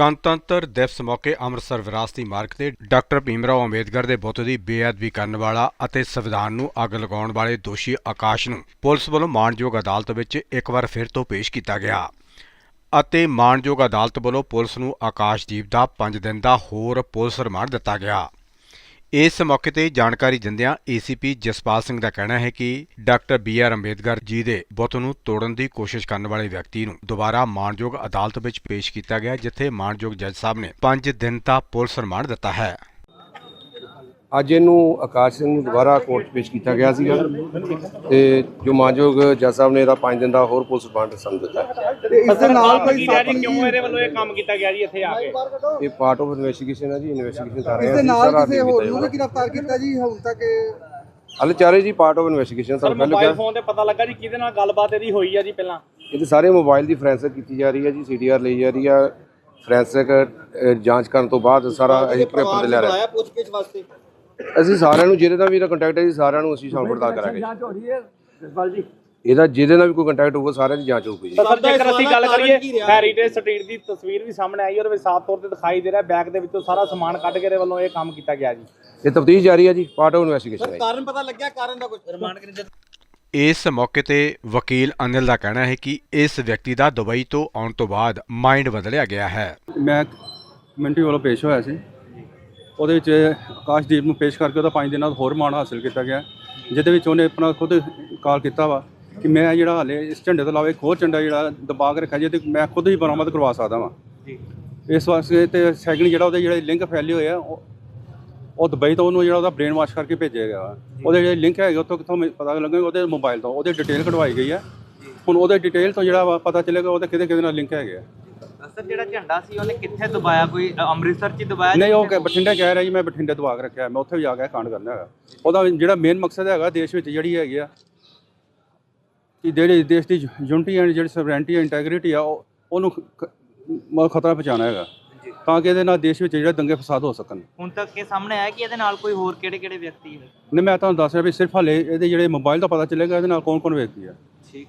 ਗਣਤੰਤਰ ਦਿਵਸ ਮੌਕੇ ਅੰਮ੍ਰਿਤਸਰ ਵਿਰਾਸਤੀ ਮਾਰਗ ਤੇ ਡਾਕਟਰ ਭੀਮਰਾਓ ਅੰਬੇਦਕਰ ਦੇ ਬੁੱਤ ਦੀ ਬੇਅਦਬੀ ਕਰਨ ਵਾਲਾ ਅਤੇ ਸੰਵਿਧਾਨ ਨੂੰ ਅੱਗ ਲਗਾਉਣ ਵਾਲੇ ਦੋਸ਼ੀ ਆਕਾਸ਼ ਨੂੰ ਪੁਲਿਸ ਵੱਲੋਂ ਮਾਣਯੋਗ ਅਦਾਲਤ ਵਿੱਚ ਇੱਕ ਵਾਰ ਫਿਰ ਤੋਂ ਪੇਸ਼ ਕੀਤਾ ਗਿਆ। ਅਤੇ ਮਾਣਯੋਗ ਅਦਾਲਤ ਵੱਲੋਂ ਪੁਲਿਸ ਨੂੰ ਆਕਾਸ਼ਦੀਪ ਦਾ 5 ਦਿਨ ਦਾ ਹੋਰ ਪੁਲਿਸ ਰਿਮਾਂਡ ਦਿੱਤਾ ਗਿਆ। ਇਸ ਮੌਕੇ ਤੇ ਜਾਣਕਾਰੀ ਦਿੰਦਿਆਂ ਏਸੀਪੀ ਜਸਪਾਲ ਸਿੰਘ ਦਾ ਕਹਿਣਾ ਹੈ ਕਿ doctor B R Ambedkar ji ਦੇ ਬੁੱਤ ਨੂੰ ਤੋੜਨ ਦੀ ਕੋਸ਼ਿਸ਼ ਕਰਨ ਵਾਲੇ ਵਿਅਕਤੀ ਨੂੰ ਦੁਬਾਰਾ ਮਾਣਯੋਗ ਅਦਾਲਤ ਵਿੱਚ ਪੇਸ਼ ਕੀਤਾ ਗਿਆ, ਜਿੱਥੇ ਮਾਣਯੋਗ ਜੱਜ ਸਾਹਿਬ ਨੇ 5 ਦਿਨ ਦਾ ਪੁਲਿਸ ਰਿਮਾਂਡ ਦਿੱਤਾ ਹੈ। ਅੱਜ ਇਹਨੂੰ ਆਕਾਸ਼ ਸਿੰਘ ਨੂੰ ਦੁਬਾਰਾ ਕੋਰਟ ਪੇਸ਼ ਕੀਤਾ ਗਿਆ ਸੀਗਾ ਤੇ ਜੋ ਮਾਨਯੋਗ ਜੱਜ ਸਾਹਿਬ ਨੇ ਇਹਦਾ 5 ਦਿਨ ਦਾ ਹੋਰ ਪੁਲਿਸ ਰਿਮਾਂਡ ਸਾਨੂੰ ਦਿੱਤਾ। ਤੇ ਇਸ ਦੇ ਨਾਲ ਕੋਈ ਜੀ ਕਿਉਂ ਇਹਦੇ ਵੱਲੋਂ ਇਹ ਕੰਮ ਕੀਤਾ ਗਿਆ ਜੀ ਇੱਥੇ ਆ ਕੇ? ਇਹ ਪਾਰਟ ਆਫ ਇਨਵੈਸਟੀਗੇਸ਼ਨ ਹੈ ਜੀ ਇਨਵੈਸਟੀਗੇਸ਼ਨ ਕਰ ਰਹੇ ਇਸ ਹਾਂ ਦੇ ਅਸੀਂ, ਨਾਲ ਕਿਸੇ ਹੋਰ ਨੂੰ ਵੀ। ਗ੍ਰਿਫਤਾਰ ਕੀਤਾ ਜੀ ਹੁਣ ਤੱਕ ਇਹ ਹਾਲੇ ਚਾਰੇ ਜੀ part of investigation sir mobile ਕਿਹਾ। ਫੋਨ ਤੇ ਪਤਾ ਲੱਗਾ ਜੀ ਕਿਹਦੇ ਨਾਲ ਗੱਲਬਾਤ ਇਹਦੀ ਹੋਈ ਆ ਜੀ ਪਹਿਲਾਂ? ਇਹਦੇ ਸਾਰੇ ਮੋਬਾਈਲ ਦੀ ਫੋਰੈਂਸਿਕ ਕੀਤੀ ਜਾ ਰਹੀ ਹੈ ਜੀ ਸੀਡੀਆਰ ਲਈ ਜਾ ਰਹੀ ਹੈ ਫੋਰੈਂਸਿਕ ਜਾਂਚ ਕਰਨ ਤੋਂ ਬਾਅਦ ਸਾਰਾ ਪੇਪਰ ਤੇ ਲੈ ਰਹੇ। ਹਾਂ ਅਸੀਂ ਸਾਰਿਆਂ ਨੂੰ ਜਿਹਦੇ ਨਾਲ ਵੀ ਇਹਦਾ ਕੰਟੈਕਟ ਹੈ ਜੀ ਸਾਰਿਆਂ ਨੂੰ ਅਸੀਂ ਸ਼ਾਮ ਪੜਤਾਲ ਕਰਾਂਗੇ। ਜਾਂਚ ਹੋ ਰਹੀ ਹੈ ਜਸਪਾਲ ਜੀ? ਇਹਦਾ ਜਿਹਦੇ ਨਾਲ ਵੀ ਕੋਈ ਕੰਟੈਕਟ ਹੋਊਗਾ ਸਾਰਿਆਂ ਦੀ ਜਾਂਚ ਹੋਊਗੀ ਜੀ। ਸਰ ਜੇਕਰ ਅਸੀਂ ਗੱਲ ਕਰੀਏ ਹੈਰੀਟੇਜ ਸਟਰੀਟ ਦੀ ਤਸਵੀਰ ਵੀ ਸਾਹਮਣੇ ਆਈ ਉਹਦੇ ਵਿੱਚ ਸਾਫ਼ ਤੌਰ ਤੇ ਦਿਖਾਈ ਦੇ ਰਿਹਾ ਬੈਗ ਦੇ ਵਿੱਚੋਂ ਸਾਰਾ ਸਮਾਨ ਕੱਢ ਕੇ ਇਹਦੇ ਵੱਲੋਂ ਇਹ ਕੰਮ ਕੀਤਾ ਗਿਆ ਜੀ। ਇਹ ਤਫਤੀਸ਼ ਜਾਰੀ ਹੈ ਜੀ ਪਾਰਟ ਆਫ ਇਨਵੈਸਟੀਗੇਸ਼ਨ ਹੈ। ਕਾਰਨ ਪਤਾ ਲੱਗਿਆ ਕਾਰਨ ਦਾ ਕੁਝ ਰਿਮਾਂਡ ਇਸ ਮੌਕੇ ਤੇ ਵਕੀਲ ਅਨਿਲ ਦਾ ਕਹਿਣਾ ਹੈ ਕਿ ਇਸ ਵਿਅਕਤੀ ਦਾ ਦੁਬਈ ਤੋਂ ਆਉਣ ਤੋਂ ਬਾਅਦ ਮਾਈਂਡ ਬਦਲਿਆ ਗਿਆ ਹੈ। ਮੈਂ ਕਮਿਊਨਿਟੀ ਵੱਲੋਂ ਪੇਸ਼ ਹੋਇਆ ਸੀ। ਉਹਦੇ ਵਿੱਚ ਆਕਾਸ਼ਦੀਪ ਨੂੰ ਪੇਸ਼ ਕਰਕੇ ਉਹਦਾ 5 ਦਿਨਾਂ ਦਾ ਹੋਰ ਮਾਣ ਹਾਸਲ ਕੀਤਾ ਗਿਆ ਜਿਹਦੇ ਵਿੱਚ ਉਹਨੇ ਆਪਣਾ ਖੁਦ ਕਾਲ ਕੀਤਾ ਵਾ ਕਿ ਮੈਂ ਜਿਹੜਾ ਹਾਲੇ ਇਸ ਝੰਡੇ ਤੋਂ ਇਲਾਵਾ ਇੱਕ ਹੋਰ ਝੰਡਾ ਜਿਹੜਾ ਦਬਾ ਕੇ ਰੱਖਿਆ ਜਿਹਦੇ ਮੈਂ ਖੁਦ ਹੀ ਬਰਾਮਦ ਕਰਵਾ ਸਕਦਾ ਵਾਂ। ਜੀ। ਇਸ ਵਾਸਤੇ ਤੇ ਸੈਕਿੰਡ ਜਿਹੜਾ ਉਹਦੇ ਜਿਹੜੇ ਲਿੰਕ ਫੈਲੇ ਹੋਏ ਆ ਉਹ ਦੁਬਈ ਤੋਂ ਉਹਨੂੰ ਜਿਹੜਾ ਉਹਦਾ ਬ੍ਰੇਨ ਵਾਸ਼ ਕਰਕੇ ਭੇਜਿਆ ਗਿਆ ਵਾ। ਉਹਦੇ ਜਿਹੜੇ ਲਿੰਕ ਹੈਗੇ ਉੱਥੋਂ ਕਿੱਥੋਂ ਪਤਾ ਲੱਗੇਗਾ ਉਹਦੇ ਮੋਬਾਈਲ ਤੋਂ ਉਹਦੇ ਡਿਟੇਲ ਕਢਵਾਈ ਗਈ ਹੈ ਹੁਣ ਉਹਦੇ ਡਿਟੇਲ ਤੋਂ ਜਿਹੜਾ ਪਤਾ ਚੱਲੇਗਾ ਉਹਦੇ ਕਿਹਦੇ ਕਿਹਦੇ ਨਾਲ ਲਿੰਕ ਹੈਗੇ ਆ। ਸਰ ਜਿਹੜਾ ਝੰਡਾ ਸੀ ਉਹਨੇ ਕਿੱਥੇ ਦਬਾਇਆ? ਕੋਈ ਅੰਮ੍ਰਿਤਸਰ 'ਚ ਦਬਾਇਆ ਨਹੀਂ ਉਹ ਬਠਿੰਡਾ ਕਹਿ ਰਿਹਾ ਜੀ ਮੈਂ ਬਠਿੰਡੇ ਦਵਾ ਕੇ ਰੱਖਿਆ ਮੈਂ ਉੱਥੇ ਵੀ ਜਾ ਕੇ ਕਾਂਡ ਕਰਨਾ ਹੈਗਾ। ਉਹਦਾ ਜਿਹੜਾ ਮੇਨ ਮਕਸਦ ਹੈਗਾ ਦੇਸ਼ ਵਿੱਚ ਜਿਹੜੀ ਹੈਗੀ ਆ ਕਿ ਜਿਹੜੀ ਦੇਸ਼ ਦੀ ਯੂਨਿਟੀ ਐਂਡ ਜਿਹੜੀ ਸਵਰੈਂਟੀ ਐਂਡ ਇੰਟੈਗ੍ਰਿਟੀ ਆ ਉਹ ਉਹਨੂੰ ਖਤਰਾ ਪਹੁੰਚਾਉਣਾ ਹੈਗਾ। ਤਾਂ ਕਿ ਇਹਦੇ ਨਾਲ ਦੇਸ਼ ਵਿੱਚ ਜਿਹੜੇ ਦੰਗੇ ਫਸਾਦ ਹੋ ਸਕਣ। ਹੁਣ ਤੱਕ ਇਹ ਸਾਹਮਣੇ ਆਇਆ ਕਿ ਇਹਦੇ ਨਾਲ ਕੋਈ ਹੋਰ ਕਿਹੜੇ ਕਿਹੜੇ ਵਿਅਕਤੀ ਹੈ ਨਹੀਂ ਮੈਂ ਤੁਹਾਨੂੰ ਦੱਸ ਰਿਹਾ ਵੀ ਸਿਰਫ ਹਲੇ ਇਹਦੇ ਜਿਹੜੇ ਮੋਬਾਈਲ ਦਾ ਪਤਾ ਚੱਲੇਗਾ ਇਹਦੇ ਨਾਲ ਕੌਣ ਕੌਣ ਵਿਅਕਤੀ ਆ। ਠੀਕ।